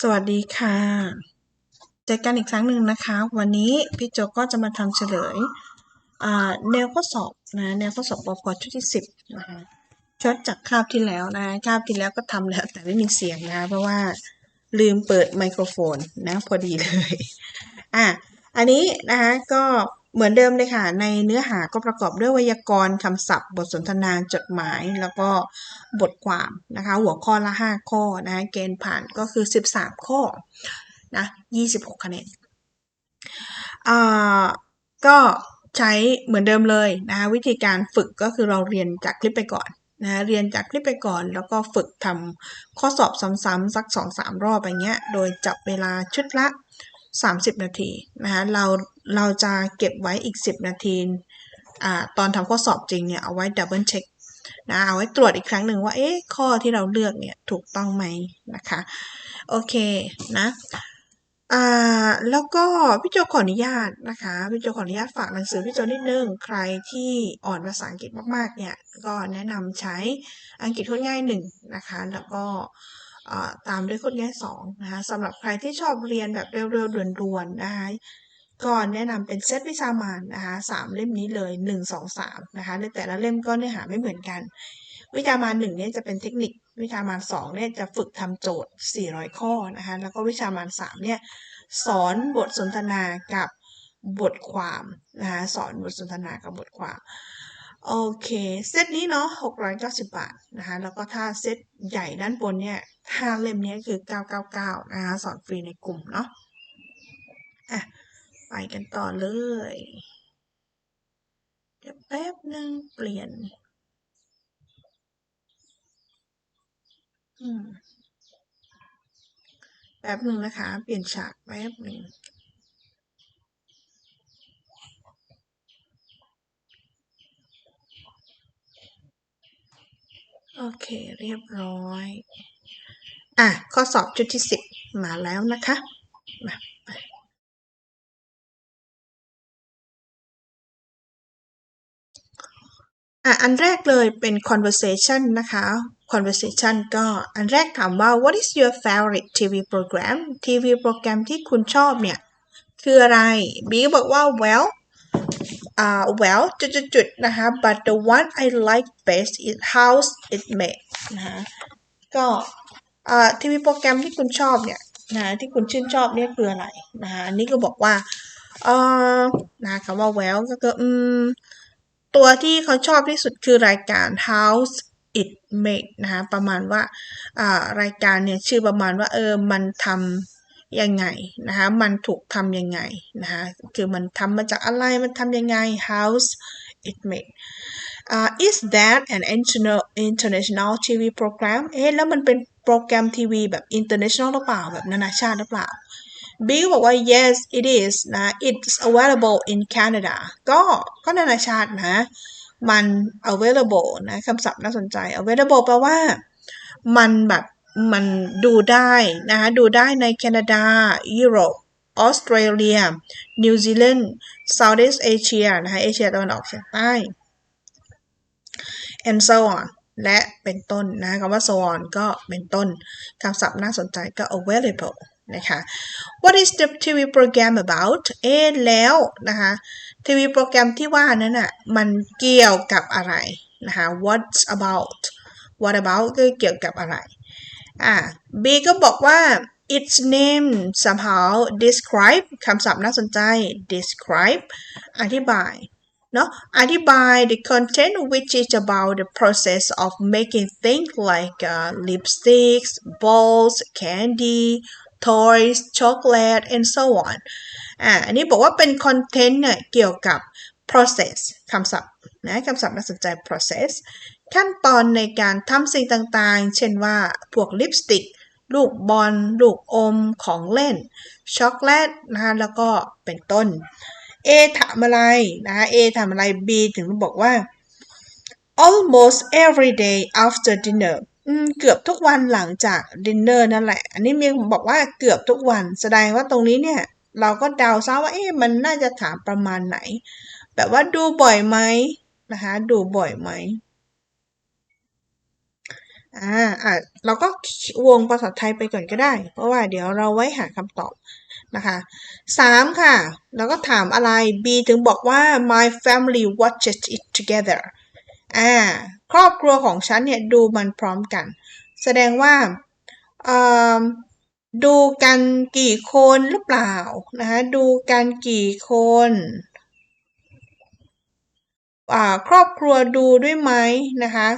สวัสดีค่ะเจอกันอีกครั้งหนึ่งนะคะ วันนี้พี่โจก็จะมาทำเฉลยแนวข้อสอบนะแนวข้อสอบปพชุดที่สิบนะคะชดจากคาบที่แล้วนะคาบที่แล้วก็ทำแล้วแต่ไม่มีเสียงนะ เพราะว่าลืมเปิดไมโครโฟนนะพอดีเลยอะอันนี้นะคะก็ เหมือนเดิมเลยค่ะ ในเนื้อหาก็ประกอบด้วยไวยากรณ์คำศัพท์ บทสนทนาจดหมาย แล้วก็บทความนะคะ หัวข้อละ 5 ข้อนะคะเกณฑ์ผ่านก็คือ 13 ข้อนะ26 คะแนนอ่าก็ใช้เหมือนเดิมเลยนะคะวิธีการฝึกก็คือเราเรียนจากคลิปไปก่อนนะเรียนจากคลิปไปก่อน แล้วก็ฝึกทำข้อสอบซ้ำๆสัก 2-3 รอบอย่างเงี้ย โดยจับเวลาชุดละ 30 นาทีนะคะเราเราจะเก็บไว้อีก 10 นาทีอ่าตอนทำข้อสอบจริงเนี่ยเอาไว้ดับเบิลเช็คนะเอาไว้ตรวจอีกครั้งหนึ่งว่าเอ๊ะข้อที่เราเลือกเนี่ยถูกต้องไหมนะคะโอเคนะอ่าแล้วก็พี่โจขออนุญาตนะคะพี่โจขออนุญาตฝากหนังสือพี่โจนิดนึงใครที่อ่อนภาษาอังกฤษมากๆเนี่ยก็แนะนำใช้อังกฤษพูดง่ายหนึ่งนะคะแล้วก็ ตามด้วยคนง่ายสองนะคะสำหรับใครที่ชอบเรียนแบบเร็วๆด่วนๆนะคะก็แนะนำเป็นเซตวิชามานนะคะสามเล่มนี้เลยหนึ่งสองสามนะคะในแต่ละเล่มก็เนื้อหาไม่เหมือนกัน วิชามานหนึ่งเนี่ยจะเป็นเทคนิค วิชามานสองเนี่ยจะฝึกทำโจทย์ 400 ข้อนะคะแล้วก็วิชามานสามเนี่ยสอนบทสนทนากับบทความนะคะสอนบทสนทนากับบทความ โอเค เซตนี้เนาะ690 บาทนะคะ แล้วก็ถ้าเซตใหญ่ด้านบนเนี่ย ถ้าเล่มนี้คือ 999 นะคะ สอนฟรีในกลุ่มเนาะ อะ ไปกันต่อเลย เดี๋ยวแป๊บหนึ่งเปลี่ยน อืม แป๊บหนึ่งนะคะ เปลี่ยนฉากแป๊บหนึ่ง โอเค เรียบร้อย อะ ข้อสอบชุดที่สิบมาแล้วนะคะมาอะ อันแรกเลยเป็น conversation นะคะ conversation ก็อันแรกถามว่า what is your favorite TV program TV โปรแกรมที่คุณชอบเนี่ย คืออะไร บีบอกว่า well uh, well จุดๆนะคะ but the one I like best is how it made นะคะก็ทีวีโปรแกรมที่คุณชอบเนี่ยนะที่คุณชื่นชอบเนี่ยคืออะไรนะคะอันนี้ก็บอกว่าเออนะคำว่า well ก็คืออืมตัวที่เขาชอบที่สุดคือรายการ House it make นะคะประมาณว่ารายการเนี่ยชื่อประมาณว่าเออมันทำ ยังไงนะคะมันถูกทำยังไงนะคะคือมันทำมาจากอะไรมันทำยังไง House it make uh, is that an international international TV program เอ๊ะแล้วมันเป็นโปรแกรมทีวีแบบ international หรือเปล่าแบบนานาชาติหรือเปล่า บิลบอกว่า yes it is นะ it's available in Canada ก็ก็นานาชาตินะ มัน available นะคำศัพท์น่าสนใจ available แปลว่า มันแบบ มันดูได้นะคะดูได้ในแคนาดา ยุโรปออสเตรเลีย นิวซีแลนด์ Southeast Asia นะคะเอเชียตะวันออกเฉียงใต้ and so on และเป็นต้นนะคำว่า so on ก็เป็นต้นคำศัพท์น่าสนใจก็ available นะคะ what is the TV program about เอ๊แล้วนะคะทีวีโปรแกรมที่ว่านั้นอะมันเกี่ยวกับอะไรนะคะ what's about what about ก็เกี่ยวกับอะไร อ่า B ก็บอกว่า its name somehow describe คำศัพท์น่าสนใจ describe อธิบายเนาะอธิบาย the content which is about the process of making things like uh, lipsticks balls candy toys chocolate and so on อ่าอันนี้บอกว่าเป็นคอนเทนต์เนี่ยเกี่ยวกับ process คำศัพท์นะคำศัพท์น่าสนใจ process ขั้นตอนในการทำสิ่งต่างๆ เช่นว่า พวกลิปสติก ลูกบอล ลูกอม ของเล่น ช็อกโกแลตนะคะแล้วก็เป็นต้น A ถามอะไรนะ A ถามอะไร B ถึงบอกว่า almost every day after dinner เกือบทุกวันหลังจากดินเนอร์นั่นแหละ อันนี้มีบอกว่าเกือบทุกวัน แสดงว่าตรงนี้เนี่ย เราก็เดาซะว่าเอ๊ะมันน่าจะถามประมาณไหน แบบว่าดูบ่อยไหมนะคะ ดูบ่อยไหม อ่าอะเราก็วงภาษาไทยไปก่อนก็ได้ เพราะว่าเดี๋ยวเราไว้หาคำตอบนะคะสามค่ะ แล้วก็ถามอะไร B ถึงบอกว่า my family watches it together อ่า ครอบครัวของฉันเนี่ยดูมันพร้อมกัน แสดงว่าเอ่อดูกันกี่คนหรือเปล่านะคะดูกันกี่คนอ่าครอบครัวดูด้วยไหมนะคะ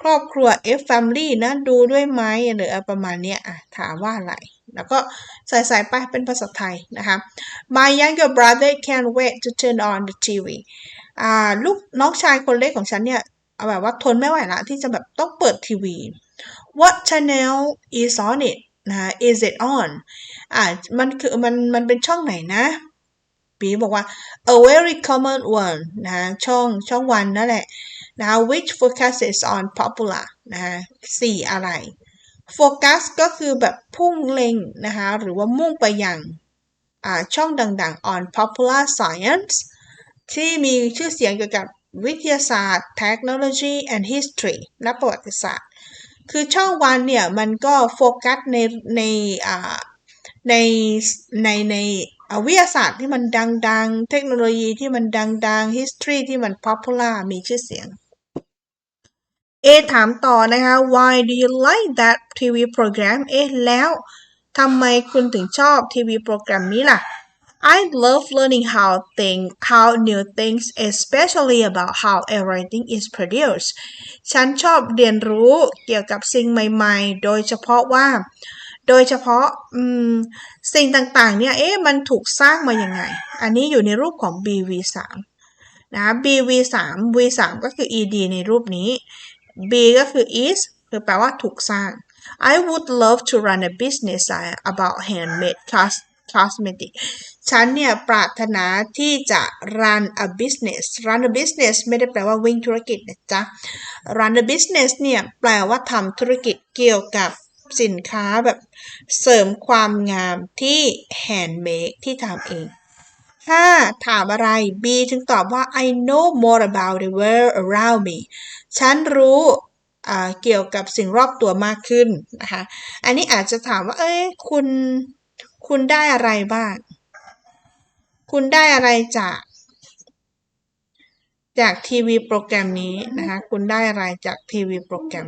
ครอบครัว F family นะดูด้วยไหมหรือประมาณนี้อะถามว่าอะไร แล้วก็ใส่ใส่ไปเป็นภาษาไทยนะคะ My younger brother can't wait to turn on the TV อ่าลูกน้องชายคนเล็กของฉันเนี่ยเอาแบบว่าทนไม่ไหวละที่จะแบบต้องเปิดทีวี What channel is on it นะ is it on อ่ามันคือมันมันเป็นช่องไหนนะปีบอกว่า a very common one นะช่องช่องวันนั่นแหละ นะ which focuses on popular นะะสี่อะไร focus ก็คือแบบพุ่งเล็งนะคะหรือว่ามุ่งไปยังอ่าช่องดังๆ on popular science ที่มีชื่อเสียงเกี่ยวกับวิทยาศาสตร์ technology and history และประวัติศาสตร์ คือช่องวันเนี่ย มันก็โฟกัสในในในในในวิทยาศาสตร์ที่มันดังๆ เทคโนโลยีที่มันดังๆ history ที่มัน popular มีชื่อเสียง A ถามต่อนะคะ Why do you like that TV program เอ๊ะแล้วทำไมคุณถึงชอบทีวีโปรแกรมนี้ล่ะ I love learning how thing how new things especially about how everything is produced ฉันชอบเรียนรู้เกี่ยวกับสิ่งใหม่ๆ โดยเฉพาะว่า โดยเฉพาะสิ่งต่างๆ เนี่ย เอ๊ะ มันถูกสร้างมายังไง อันนี้อยู่ในรูปของ BV3 นะ BV3 V3 ก็คือ ED ในรูปนี้ B ก็คือ is คือแปลว่าถูกสร้าง I would love to run a business about handmade cosmetic ฉันเนี่ยปรารถนาที่จะ run a business run a business ไม่ได้แปลว่าวิ่งธุรกิจนะจ๊ะ run a business เนี่ยแปลว่าทำธุรกิจเกี่ยวกับสินค้าแบบเสริมความงามที่ handmade ที่ทำเอง ถ้าถามอะไร B ถึงตอบว่า I know more about the world around me ฉันรู้เกี่ยวกับสิ่งรอบตัวมากขึ้นนะคะ อันนี้อาจจะถามว่า เอ้ย คุณ คุณได้อะไรบ้าง คุณได้อะไรจาก จากทีวีโปรแกรมนี้นะคะ คุณได้อะไรจากทีวีโปรแกรม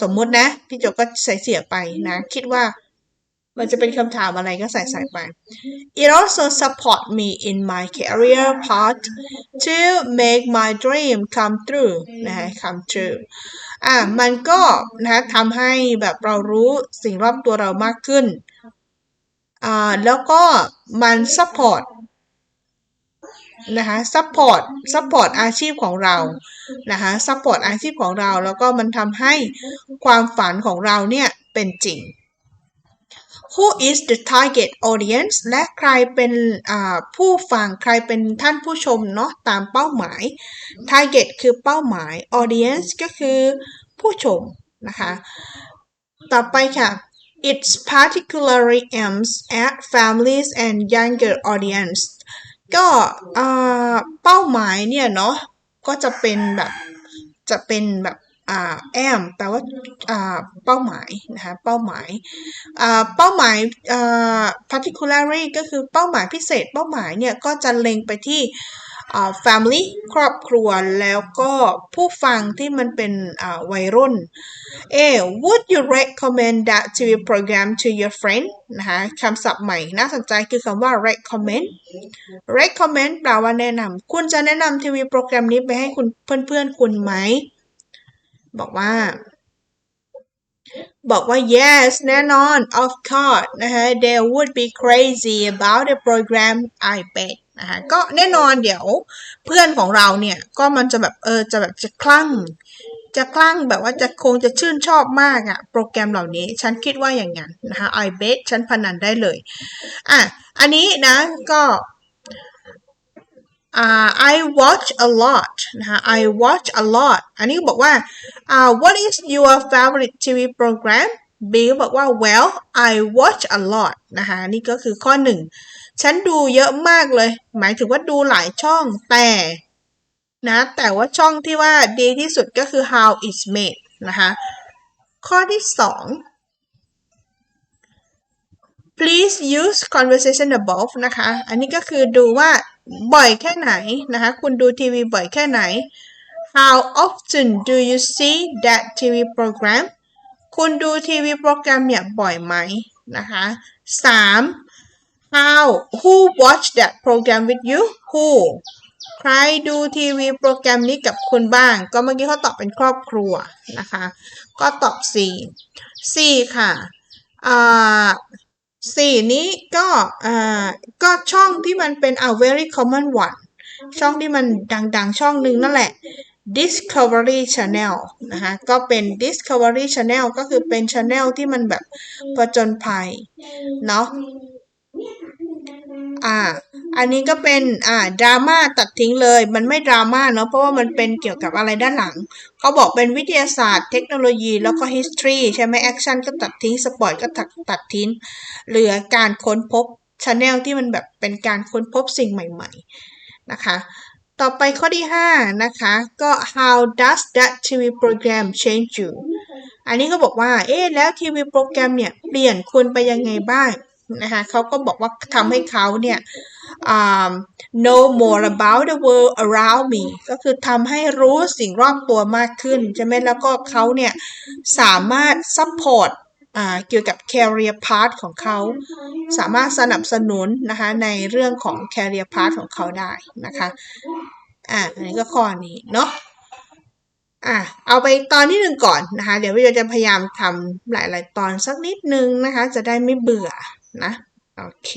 สมมุตินะ พี่โจก็ใส่เสียไปนะ คิดว่า มันจะเป็นคำถามอะไรก็ใส่ใส่ไป It also support me in my career path to make my dream come true นะฮะ come true อะมันก็นะทำให้แบบเรารู้สิ่งรอบตัวเรามากขึ้นอ่าแล้วก็มัน support นะคะ support support อาชีพของเรานะคะ support อาชีพของเรา แล้วก็มันทำให้ความฝันของเราเนี่ยเป็นจริง Who is the target audience และใครเป็นผู้ฟังใครเป็นท่านผู้ชมเนาะตามเป้าหมาย target คือเป้าหมาย audience ก็คือผู้ชมนะคะ ต่อไปค่ะ It's particularly aims at families and younger audience ก็เป้าหมายเนี่ยเนาะก็จะเป็นแบบจะเป็นแบบ am แปลว่าเป้าหมายนะคะเป้าหมายเป้าหมายอ่า particularly ก็คือเป้าหมายพิเศษเป้าหมายเนี่ยก็จะเล็งไปที่ family ครอบครัวแล้วก็ผู้ฟังที่มันเป็นวัยรุ่น A would you recommend that TV program to your friend นะคะคำศัพท์ใหม่น่าสนใจคือคำว่า recommend recommend แปลว่าแนะนำคุณจะแนะนำทีวีโปรแกรมนี้ไปให้คุณเพื่อนๆ คุณไหม บอกว่า บอกว่า yes แน่นอน of course นะคะ they would be crazy about the program I bet นะคะก็แน่นอนเดี๋ยวเพื่อนของเราเนี่ย ก็มันจะแบบเออจะแบบจะคลั่ง จะคลั่งแบบว่าจะคงจะชื่นชอบมากอะโปรแกรมเหล่านี้ ฉันคิดว่าอย่างนั้นนะคะ I bet ฉันพนันได้เลย อะ อันนี้นะก็ uh, I watch a lot นะคะ I watch a lot อันนี้บอกว่า uh, what is your favorite TV program B ก็บอกว่า well I watch a lot นะคะนี่ก็คือข้อหนึ่งฉันดูเยอะมากเลย หมายถึงว่าดูหลายช่องแต่นะแต่ว่าช่องที่ว่าดีที่สุดก็คือ how it's made นะคะข้อที่สอง please use conversation above นะคะ อันนี้ก็คือดูว่าบ่อยแค่ไหนนะคะ คุณดูทีวีบ่อยแค่ไหน how often do you see that TV program คุณดูทีวีโปรแกรมเนี่ยบ่อยไหมนะคะสาม how who watch that program with you who ใครดูทีวีโปรแกรมนี้กับคุณบ้าง ก็เมื่อกี้เขาตอบเป็นครอบครัวนะคะ ก็ตอบ 4 4 ค่ะอ่า สี่นี้ก็อ่าก็ช่องที่มันเป็น a very common one ช่องที่มันดังๆ ช่องหนึ่งนั่นแหละ Discovery Channel นะคะก็เป็น Discovery Channel ก็คือเป็น Channel ที่มันแบบผจญภัยเนาะ อ่า อันนี้ก็เป็นอ่าดราม่าตัดทิ้งเลย มันไม่ดราม่าเนาะเพราะว่ามันเป็นเกี่ยวกับอะไรด้านหลัง เขาบอกเป็นวิทยาศาสตร์ เทคโนโลยีแล้วก็ history ใช่ไหมแอคชั่นก็ตัดทิ้งสปอร์ตก็ตัดตัดทิ้ง เหลือการค้นพบช n แนลที่มันแบบเป็นการค้นพบสิ่งใหม่ ๆ นะคะ ต่อไปข้อที่ 5 นะคะ ก็ how does that TV program change you อันนี้ก็บอกว่า เอ๊ะ แล้วทีวีโปรแกรมเนี่ย เปลี่ยนคุณไปยังไงบ้าง นะคะเขาก็บอกว่าทำให้เขาเนี่ย um, know more about the world around me ก็คือทำให้รู้สิ่งรอบตัวมากขึ้นใช่ไหมแล้วก็เขาเนี่ยสามารถ support เกี่ยวกับ career path ของเขา สามารถสนับสนุนนะคะในเรื่องของ career path ของเขาได้นะคะอ่าอันนี้ก็ข้อนี้เนาะอะเอาไปตอนที่หนึ่งก่อนนะคะ เดี๋ยววิวจะพยายามทำหลาย ๆ ตอนสักนิดนึงนะคะ จะได้ไม่เบื่อ นะโอเค